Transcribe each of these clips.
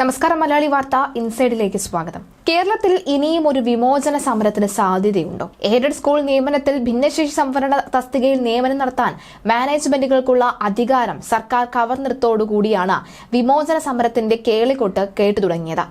നമസ്കാരം മലയാളി വാർത്ത ഇൻസൈഡിലേക്ക് സ്വാഗതം. കേരളത്തിൽ ഇനിയും ഒരു വിമോചന സമരത്തിന് സാധ്യതയുണ്ടോ? എയ്ഡഡ് സ്കൂൾ നിയമനത്തിൽ ഭിന്നശേഷി സംവരണ തസ്തികയിൽ നിയമനം നടത്താൻ മാനേജ്മെന്റുകൾക്കുള്ള അധികാരം സർക്കാർ കവർന്നെടുത്തോടുകൂടിയാണ് വിമോചന സമരത്തിന്റെ കേളികൊട്ട് കേട്ടു തുടങ്ങിയത്.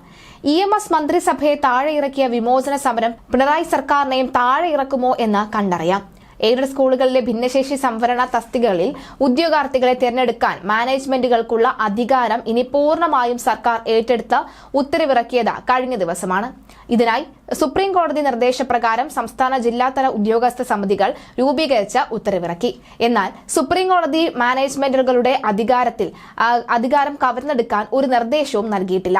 ഇ എം എസ് മന്ത്രിസഭയെ താഴെ ഇറക്കിയ വിമോചന സമരം പിണറായി സർക്കാരിനെയും താഴെ ഇറക്കുമോ എന്ന് കണ്ടറിയാം. എയ്ഡഡ് സ്കൂളുകളിലെ ഭിന്നശേഷി സംവരണ തസ്തികകളിൽ ഉദ്യോഗാർത്ഥികളെ തിരഞ്ഞെടുക്കാൻ മാനേജ്മെന്റുകൾക്കുള്ള അധികാരം ഇനി പൂർണമായും സർക്കാർ ഏറ്റെടുത്ത് ഉത്തരവിറക്കിയത് കഴിഞ്ഞ ദിവസമാണ്. ഇതിനായി സുപ്രീം കോടതി നിർദ്ദേശപ്രകാരം സംസ്ഥാന ജില്ലാതല ഉദ്യോഗസ്ഥ സമിതികൾ രൂപീകരിച്ച ഉത്തരവിറക്കി. എന്നാൽ സുപ്രീം കോടതി മാനേജ്മെന്റുകളുടെ അധികാരത്തിൽ അധികാരം കവർന്നെടുക്കാൻ ഒരു നിർദ്ദേശവും നൽകിയിട്ടില്ല.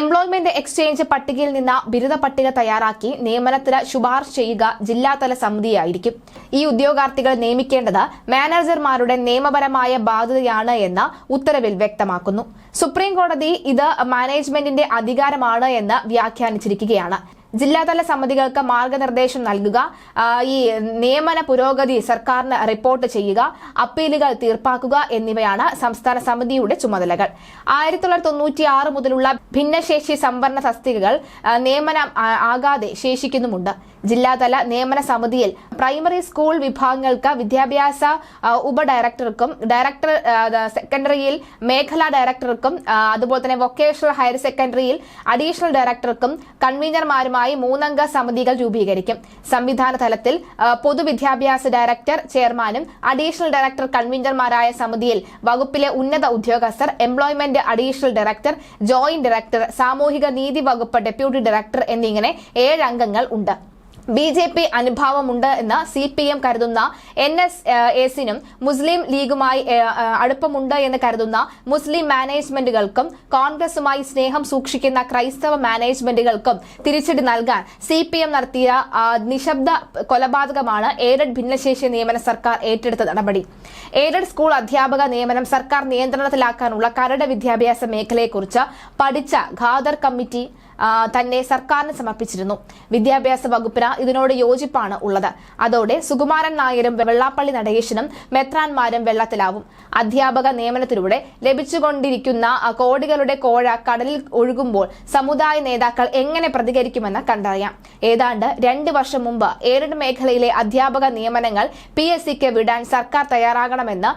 എംപ്ലോയ്മെന്റ് എക്സ്ചേഞ്ച് പട്ടികയിൽ നിന്ന് ബിരുദ പട്ടിക തയ്യാറാക്കി നിയമനത്തിന് ശുപാർശ ചെയ്യുക ജില്ലാതല സമിതിയായിരിക്കും. ഈ ഉദ്യോഗാർത്ഥികളെ നിയമിക്കേണ്ടത് മാനേജർമാരുടെ നിയമപരമായ ബാധ്യതയാണ് എന്ന് ഉത്തരവിൽ വ്യക്തമാക്കുന്നു. സുപ്രീം കോടതി ഇത് മാനേജ്മെന്റിന്റെ അധികാരമാണ് എന്ന് വ്യാഖ്യാനിച്ചിരിക്കുകയാണ്. ജില്ലാതല സമിതികൾക്ക് മാർഗനിർദ്ദേശം നൽകുക. ഈ നിയമന പുരോഗതി സർക്കാരിന് റിപ്പോർട്ട് ചെയ്യുക അപ്പീലുകൾ തീർപ്പാക്കുക എന്നിവയാണ് സംസ്ഥാന സമിതിയുടെ ചുമതലകൾ. ആയിരത്തി തൊള്ളായിരത്തി തൊണ്ണൂറ്റി ആറ് മുതലുള്ള ഭിന്നശേഷി സംവരണ തസ്തികകൾ നിയമനം ആകാതെ ശേഷിക്കുന്നുമുണ്ട്. ജില്ലാതല നിയമന സമിതിയിൽ പ്രൈമറി സ്കൂൾ വിഭാഗങ്ങൾക്ക് വിദ്യാഭ്യാസ ഉപ ഉപഡയറക്ടർക്കും ഡയറക്ടർ സെക്കൻഡറിയിൽ മേഖലാ ഡയറക്ടർക്കും അതുപോലെ തന്നെ വൊക്കേഷണൽ ഹയർ സെക്കൻഡറിയിൽ അഡീഷണൽ ഡയറക്ടർക്കും കൺവീനർമാരുമായി മൂന്നംഗ സമിതികൾ രൂപീകരിക്കും. സംവിധാന തലത്തിൽ പൊതുവിദ്യാഭ്യാസ ഡയറക്ടർ ചെയർമാനും അഡീഷണൽ ഡയറക്ടർ കൺവീനർമാരായ സമിതിയിൽ വകുപ്പിലെ ഉന്നത ഉദ്യോഗസ്ഥർ employment additional director joint director സാമൂഹിക നീതി വകുപ്പ് ഡെപ്യൂട്ടി ഡയറക്ടർ എന്നിങ്ങനെ ഏഴ് അംഗങ്ങൾ ഉണ്ട്. ബി ജെ പി അനുഭാവമുണ്ട് എന്ന് സി പി എം കരുതുന്ന എൻ എസ് എസിനും മുസ്ലിം ലീഗുമായി അടുപ്പമുണ്ട് എന്ന് കരുതുന്ന മുസ്ലിം മാനേജ്മെന്റുകൾക്കും കോൺഗ്രസുമായി സ്നേഹം സൂക്ഷിക്കുന്ന ക്രൈസ്തവ മാനേജ്മെന്റുകൾക്കും തിരിച്ചടി നൽകാൻ സി പി എം നടത്തിയ നിശബ്ദ കൊലപാതകമാണ് എയ്ഡഡ് ഭിന്നശേഷി നിയമന സർക്കാർ ഏറ്റെടുത്ത നടപടി. എയ്ഡഡ് സ്കൂൾ അധ്യാപക നിയമനം സർക്കാർ നിയന്ത്രണത്തിലാക്കാനുള്ള കരട് വിദ്യാഭ്യാസ മേഖലയെക്കുറിച്ച് പഠിച്ച ഖാദർ കമ്മിറ്റി തന്നെ സർക്കാരിന് സമർപ്പിച്ചിരുന്നു. വിദ്യാഭ്യാസ വകുപ്പിന് ഇതിനോട് യോജിപ്പാണ് ഉള്ളത്. അതോടെ സുകുമാരൻ നായരും വെള്ളാപ്പള്ളി നടേശനും മെത്രാൻമാരും വെള്ളത്തിലാവും. അധ്യാപക നിയമനത്തിലൂടെ ലഭിച്ചുകൊണ്ടിരിക്കുന്ന കോടികളുടെ കോഴ കടലിൽ ഒഴുകുമ്പോൾ സമുദായ നേതാക്കൾ എങ്ങനെ പ്രതികരിക്കുമെന്ന് കണ്ടറിയാം. ഏതാണ്ട് രണ്ട് വർഷം മുമ്പ് ഏരട് മേഖലയിലെ അധ്യാപക നിയമനങ്ങൾ പി എസ് സിക്ക് വിടാൻ സർക്കാർ തയ്യാറാകണമെന്ന്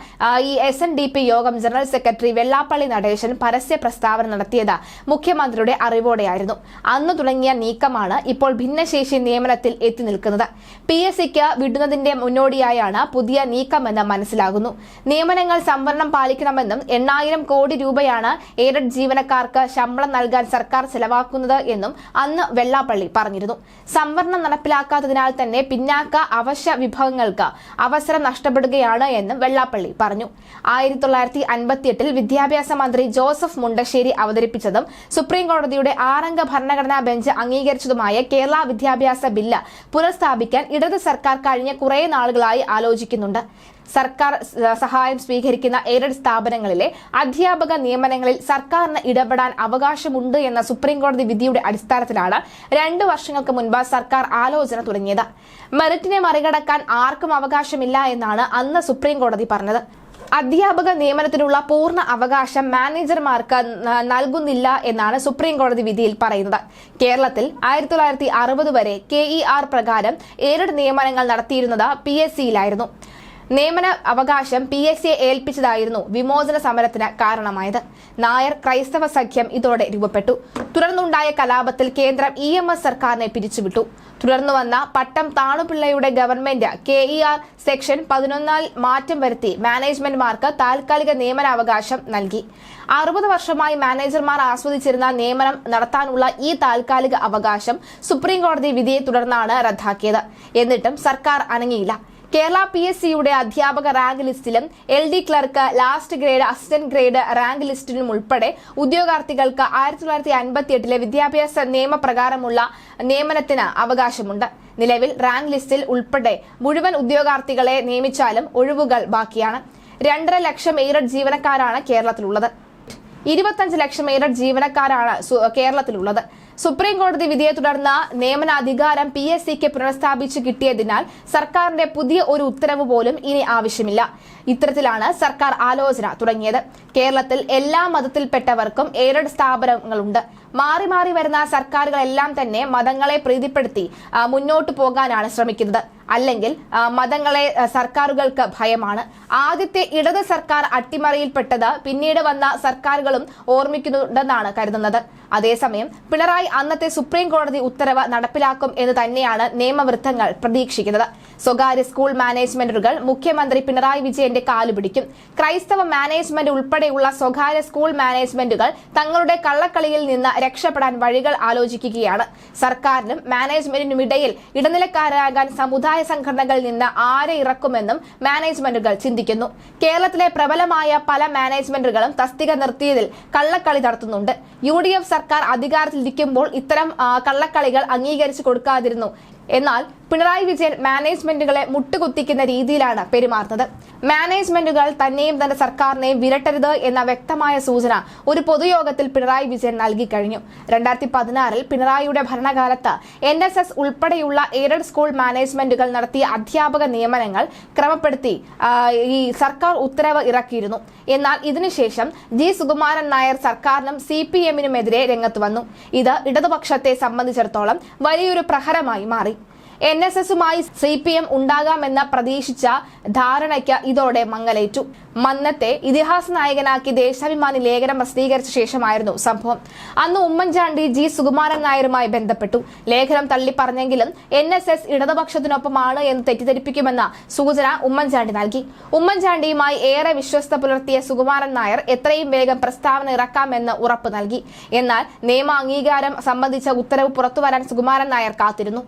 ഈ എസ് എൻ ഡി പി യോഗം ജനറൽ സെക്രട്ടറി വെള്ളാപ്പള്ളി നടേശൻ പരസ്യ പ്രസ്താവന നടത്തിയത് മുഖ്യമന്ത്രിയുടെ അറിവോടെയായിരുന്നു. അന്ന് തുടങ്ങിയ നീക്കമാണ് ഇപ്പോൾ ഭിന്നശേഷി നിയമനത്തിൽ എത്തി നിൽക്കുന്നത്. പി എസ് സിക്ക് വിടുന്നതിന്റെ മുന്നോടിയായാണ് പുതിയ നീക്കമെന്ന് മനസ്സിലാകുന്നു. നിയമനങ്ങൾ സംവരണം പാലിക്കണമെന്നും എണ്ണായിരം കോടി രൂപയാണ് എയ്ഡഡ് ജീവനക്കാർക്ക് ശമ്പളം നൽകാൻ സർക്കാർ ചെലവാക്കുന്നത് എന്നും അന്ന് വെള്ളാപ്പള്ളി പറഞ്ഞിരുന്നു. സംവരണം നടപ്പിലാക്കാത്തതിനാൽ തന്നെ പിന്നാക്ക അവശ്യ വിഭാഗങ്ങൾക്ക് അവസരം നഷ്ടപ്പെടുകയാണ് എന്നും വെള്ളാപ്പള്ളി പറഞ്ഞു. ആയിരത്തി തൊള്ളായിരത്തി അൻപത്തിയെട്ടിൽ വിദ്യാഭ്യാസ മന്ത്രി ജോസഫ് മുണ്ടശ്ശേരി അവതരിപ്പിച്ചതും സുപ്രീം കോടതിയുടെ ആറംഗ ഭരണഘടനാ ബെഞ്ച് അംഗീകരിച്ചതുമായ കേരള വിദ്യാഭ്യാസ ബില്ല് പുനഃസ്ഥാപിക്കാൻ ഇടത് സർക്കാർ കഴിഞ്ഞ കുറേ നാളുകളായി ആലോചിക്കുന്നുണ്ട്. സർക്കാർ സഹായം സ്വീകരിക്കുന്ന എയ്ഡഡ് സ്ഥാപനങ്ങളിലെ അധ്യാപക നിയമനങ്ങളിൽ സർക്കാരിന് ഇടപെടാൻ അവകാശമുണ്ട് എന്ന സുപ്രീംകോടതി വിധിയുടെ അടിസ്ഥാനത്തിലാണ് രണ്ടു വർഷങ്ങൾക്ക് മുൻപ് സർക്കാർ ആലോചന തുടങ്ങിയത്. മെറിറ്റിനെ മറികടക്കാൻ ആർക്കും അവകാശമില്ല എന്നാണ് അന്ന് സുപ്രീംകോടതി പറഞ്ഞത്. അധ്യാപക നിയമനത്തിനുള്ള പൂർണ അവകാശം മാനേജർമാർക്ക് നൽകുന്നില്ല എന്നാണ് സുപ്രീം കോടതി വിധിയിൽ പറയുന്നത്. കേരളത്തിൽ ആയിരത്തി തൊള്ളായിരത്തി അറുപത് വരെ കെ ഇ ആർ പ്രകാരം ഏഴ് നിയമനങ്ങൾ നടത്തിയിരുന്നത് പി എസ് സിയിലായിരുന്നു. നിയമന അവകാശം പി എസ് സിയെ ഏൽപ്പിച്ചതായിരുന്നു വിമോചന സമരത്തിന് കാരണമായത്. നായർ ക്രൈസ്തവ സഖ്യം ഇതോടെ രൂപപ്പെട്ടു. തുടർന്നുണ്ടായ കലാപത്തിൽ കേന്ദ്രം ഇ എം എസ് സർക്കാരിനെ പിരിച്ചുവിട്ടു. തുടർന്നു വന്ന Pattom താണുപിള്ളയുടെ government K E R section പതിനൊന്നാൽ മാറ്റം വരുത്തി മാനേജ്മെന്റുമാർക്ക് താൽക്കാലിക നിയമനാവകാശം നൽകി. അറുപത് വർഷമായി മാനേജർമാർ ആസ്വദിച്ചിരുന്ന നിയമനം നടത്താനുള്ള ഈ താൽക്കാലിക അവകാശം സുപ്രീം കോടതി വിധിയെ തുടർന്നാണ് റദ്ദാക്കിയത്. എന്നിട്ടും സർക്കാർ അനങ്ങിയില്ല. കേരള പി എസ് സിയുടെ അധ്യാപക rank ലിസ്റ്റിലും L D clerk last grade assistant grade rank ലിസ്റ്റിലും ഉൾപ്പെടെ ഉദ്യോഗാർത്ഥികൾക്ക് ആയിരത്തി തൊള്ളായിരത്തി അൻപത്തി എട്ടിലെ വിദ്യാഭ്യാസ നിയമപ്രകാരമുള്ള നിയമനത്തിന് അവകാശമുണ്ട്. നിലവിൽ റാങ്ക് ലിസ്റ്റിൽ ഉൾപ്പെടെ മുഴുവൻ ഉദ്യോഗാർത്ഥികളെ നിയമിച്ചാലും ഒഴിവുകൾ ബാക്കിയാണ്. രണ്ടര ലക്ഷം എയ്ഡഡ് ജീവനക്കാരാണ് കേരളത്തിലുള്ളത്. ഇരുപത്തഞ്ച് ലക്ഷം എയ്ഡഡ് ജീവനക്കാരാണ് കേരളത്തിലുള്ളത്. സുപ്രീം കോടതി വിധിയെ തുടർന്ന് നിയമനാധികാരം പി എസ് സിക്ക് പുനഃസ്ഥാപിച്ചു കിട്ടിയതിനാൽ സർക്കാരിന്റെ പുതിയ ഒരു ഉത്തരവ് പോലും ഇനി ആവശ്യമില്ല. ഇത്തരത്തിലാണ് സർക്കാർ ആലോചന തുടങ്ങിയത്. കേരളത്തിൽ എല്ലാ മതത്തിൽപ്പെട്ടവർക്കും എയ്ഡഡ് സ്ഥാപനങ്ങളുണ്ട്. മാറി മാറി വരുന്ന സർക്കാരുകളെല്ലാം തന്നെ മതങ്ങളെ പ്രീതിപ്പെടുത്തി മുന്നോട്ട് പോകാനാണ് ശ്രമിക്കുന്നത്. അല്ലെങ്കിൽ മതങ്ങളെ സർക്കാരുകൾക്ക് ഭയമാണ്. ആദ്യത്തെ ഇടത് സർക്കാർ അട്ടിമറിയിൽപ്പെട്ടത് പിന്നീട് വന്ന സർക്കാരുകളും ഓർമ്മിക്കുന്നുണ്ടെന്നാണ് കരുതുന്നത്. അതേസമയം പിണറായി അന്നത്തെ സുപ്രീം കോടതി ഉത്തരവ് നടപ്പിലാക്കും എന്ന് തന്നെയാണ് നിയമവൃത്തങ്ങൾ പ്രതീക്ഷിക്കുന്നത്. സ്വകാര്യ സ്കൂൾ മാനേജ്മെന്റുകൾ മുഖ്യമന്ത്രി പിണറായി വിജയന്റെ കാലുപിടിക്കും ക്രൈസ്തവ മാനേജ്മെന്റ് ഉൾപ്പെടെയുള്ള സ്വകാര്യ സ്കൂൾ മാനേജ്മെന്റുകൾ തങ്ങളുടെ കള്ളക്കളിയിൽ നിന്ന് രക്ഷപ്പെടാൻ വഴികൾ ആലോചിക്കുകയാണ്. സർക്കാരിനും മാനേജ്മെന്റിനും ഇടയിൽ ഇടനിലക്കാരാകാൻ സമുദായ സംഘടനകളിൽ നിന്ന് ആരെ ഇറക്കുമെന്നും മാനേജ്മെന്റുകൾ ചിന്തിക്കുന്നു. കേരളത്തിലെ പ്രബലമായ പല മാനേജ്മെന്റുകളും തസ്തിക നിർത്തിയതിൽ കള്ളക്കളി നടത്തുന്നുണ്ട്. യു സർക്കാർ അധികാരത്തിലിരിക്കുമ്പോൾ ഇത്തരം കള്ളക്കളികൾ അംഗീകരിച്ചു കൊടുക്കാതിരുന്നു. എന്നാൽ പിണറായി വിജയൻ മാനേജ്മെന്റുകളെ മുട്ടുകുത്തിക്കുന്ന രീതിയിലാണ് പെരുമാറുന്നത്. മാനേജ്മെന്റുകൾ തന്നെയും തന്റെ സർക്കാരിനെയും വിരട്ടരുത് എന്ന വ്യക്തമായ സൂചന ഒരു പൊതുയോഗത്തിൽ പിണറായി വിജയൻ നൽകി കഴിഞ്ഞു. രണ്ടായിരത്തി പതിനാറിൽ പിണറായിയുടെ ഭരണകാലത്ത് എൻ എസ് എസ് ഉൾപ്പെടെയുള്ള എയ്ഡഡ് സ്കൂൾ മാനേജ്മെന്റുകൾ നടത്തിയ അധ്യാപക നിയമനങ്ങൾ ക്രമപ്പെടുത്തി ഈ സർക്കാർ ഉത്തരവ് ഇറക്കിയിരുന്നു. എന്നാൽ ഇതിനുശേഷം ജി സുകുമാരൻ നായർ സർക്കാരിനും സി പി എമ്മിനുമെതിരെ രംഗത്ത് വന്നു. ഇത് ഇടതുപക്ഷത്തെ സംബന്ധിച്ചിടത്തോളം വലിയൊരു പ്രഹരമായി മാറി. എൻ എസ് എസുമായി സി പി എം ഉണ്ടാകാമെന്ന പ്രതീക്ഷിച്ച ധാരണയ്ക്ക് ഇതോടെ മങ്ങലേറ്റു. മന്നത്തെ ഇതിഹാസ നായകനാക്കി ദേശാഭിമാനി ലേഖനം പ്രസിദ്ധീകരിച്ച ശേഷമായിരുന്നു സംഭവം. അന്ന് ഉമ്മൻചാണ്ടി ജി. സുകുമാരൻ നായരുമായി ബന്ധപ്പെട്ടു. ലേഖനം തള്ളിപ്പറഞ്ഞെങ്കിലും എൻ എസ് എസ് ഇടതുപക്ഷത്തിനൊപ്പമാണ് എന്ന് തെറ്റിദ്ധരിപ്പിക്കുമെന്ന സൂചന ഉമ്മൻചാണ്ടി നൽകി. ഉമ്മൻചാണ്ടിയുമായി ഏറെ വിശ്വസ്ത പുലർത്തിയ സുകുമാരൻ നായർ എത്രയും വേഗം പ്രസ്താവന ഇറക്കാമെന്ന് ഉറപ്പ് നൽകി. എന്നാൽ നിയമ അംഗീകാരം സംബന്ധിച്ച ഉത്തരവ് പുറത്തുവരാൻ സുകുമാരൻ നായർ കാത്തിരുന്നു.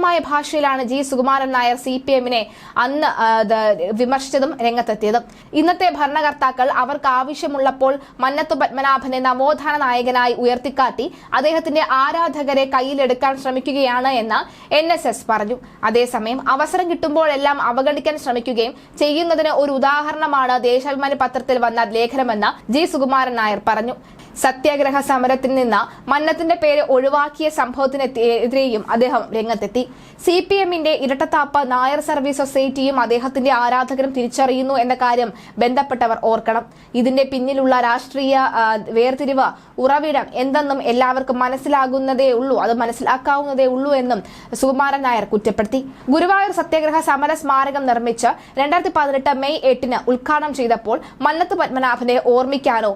അതിരൂക്ഷമായ ഭാഷയിലാണ് G Sukumaran Nair C P എമ്മിനെ അന്ന് വിമർശിച്ചതും രംഗത്തെത്തിയതും. ഇന്നത്തെ ഭരണകർത്താക്കൾ അവർക്ക് ആവശ്യമുള്ളപ്പോൾ മന്നത്തു പത്മനാഭനെ നവോത്ഥാന നായകനായി ഉയർത്തിക്കാട്ടി അദ്ദേഹത്തിന്റെ ആരാധകരെ കയ്യിലെടുക്കാൻ ശ്രമിക്കുകയാണ് എന്ന് എൻ പറഞ്ഞു. അതേസമയം അവസരം കിട്ടുമ്പോഴെല്ലാം അവഗണിക്കാൻ ശ്രമിക്കുകയും ചെയ്യുന്നതിന് ഒരു ഉദാഹരണമാണ് ദേശാഭിമാനി പത്രത്തിൽ വന്ന ലേഖനമെന്ന് ജി സുകുമാരൻ നായർ പറഞ്ഞു. സത്യാഗ്രഹ സമരത്തിൽ നിന്ന് മന്നത്തിന്റെ പേര് ഒഴിവാക്കിയ സംഭവത്തിനെതിരെയും അദ്ദേഹം രംഗത്തെത്തി. സി പി എമ്മിന്റെ ഇരട്ടത്താപ്പ് നായർ സർവീസ് സൊസൈറ്റിയും അദ്ദേഹത്തിന്റെ ആരാധകരും തിരിച്ചറിയുന്നു എന്ന കാര്യം ബന്ധപ്പെട്ടവർ ഓർക്കണം. ഇതിന്റെ പിന്നിലുള്ള രാഷ്ട്രീയ വേർതിരിവ് ഉറവിടം എന്തെന്നും എല്ലാവർക്കും മനസ്സിലാകുന്നതേ ഉള്ളൂ. അത് മനസ്സിലാക്കാവുന്നതേ ഉള്ളൂ എന്നും സുകുമാരൻ നായർ കുറ്റപ്പെടുത്തി. ഗുരുവായൂർ സത്യാഗ്രഹ സമര സ്മാരകം നിർമ്മിച്ച് രണ്ടായിരത്തി പതിനെട്ട് മെയ് എട്ടിന് ഉദ്ഘാടനം ചെയ്തപ്പോൾ മന്നത്ത് പത്മനാഭനെ ഓർമ്മിക്കാനോ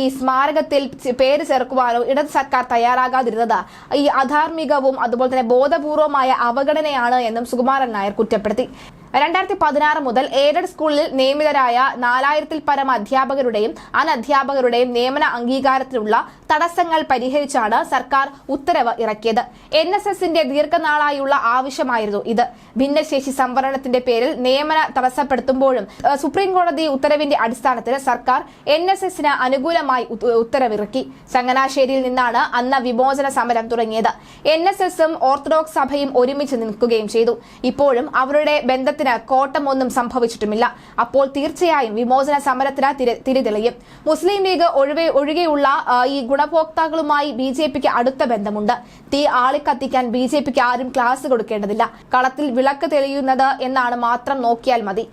ഈ സ്മാരകത്തിൽ പേര് ചേർക്കുവാനോ ഇടത് സർക്കാർ തയ്യാറാകാതിരുന്നത്. ഈ അധാർമികവും അതുപോലെ തന്നെ ബോധപൂർവമായ അവഗണനയാണ് എന്നും സുകുമാരൻ നായർ കുറ്റപ്പെടുത്തി. രണ്ടായിരത്തി പതിനാറ് മുതൽ എയ്ഡഡ് സ്കൂളിൽ നിയമിതരായ നാലായിരത്തിൽ പരം അധ്യാപകരുടെയും അനധ്യാപകരുടെയും നിയമന അംഗീകാരത്തിനുള്ള തടസ്സങ്ങൾ പരിഹരിച്ചാണ് സർക്കാർ ഉത്തരവ് ഇറക്കിയത്. എൻ എസ് എസിന്റെ ദീർഘനാളായുള്ള ആവശ്യമായിരുന്നു ഇത്. ഭിന്നശേഷി സംവരണത്തിന്റെ പേരിൽ നിയമന തടസ്സപ്പെടുത്തുമ്പോഴും സുപ്രീം കോടതി ഉത്തരവിന്റെ അടിസ്ഥാനത്തിൽ സർക്കാർ എൻ എസ് എസിന് അനുകൂലമായി ഉത്തരവിറക്കി. ചങ്ങനാശ്ശേരിയിൽ നിന്നാണ് അന്ന് വിമോചന സമരം തുടങ്ങിയത്. എൻ എസ് എസും ഓർത്തഡോക്സ് സഭയും ഒരുമിച്ച് നിൽക്കുകയും ചെയ്തു. ഇപ്പോഴും അവരുടെ ബന്ധത്തിന് കോട്ടമൊന്നും സംഭവിച്ചിട്ടുമില്ല. അപ്പോൾ തീർച്ചയായും വിമോചന സമരത്തിന് തിരിതെളിയും. മുസ്ലിം ലീഗ് ഒഴിവെ ഒഴികെയുള്ള ഈ ഗുണഭോക്താക്കളുമായി ബി ജെ പിക്ക് അടുത്ത ബന്ധമുണ്ട്. തീ ആളിക്കത്തിക്കാൻ ബി ജെ പിക്ക് ആരും ക്ലാസ് കൊടുക്കേണ്ടതില്ല. കളത്തിൽ വിളക്ക് തെളിയുന്നത് എന്നാണ് മാത്രം നോക്കിയാൽ മതി.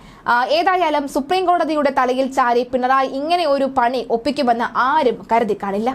ഏതായാലും സുപ്രീം കോടതിയുടെ തലയിൽ ചാരി പിണറായി ഇങ്ങനെ ഒരു പണി ഒപ്പിക്കുമെന്ന് ആരും കരുതി കാണില്ല.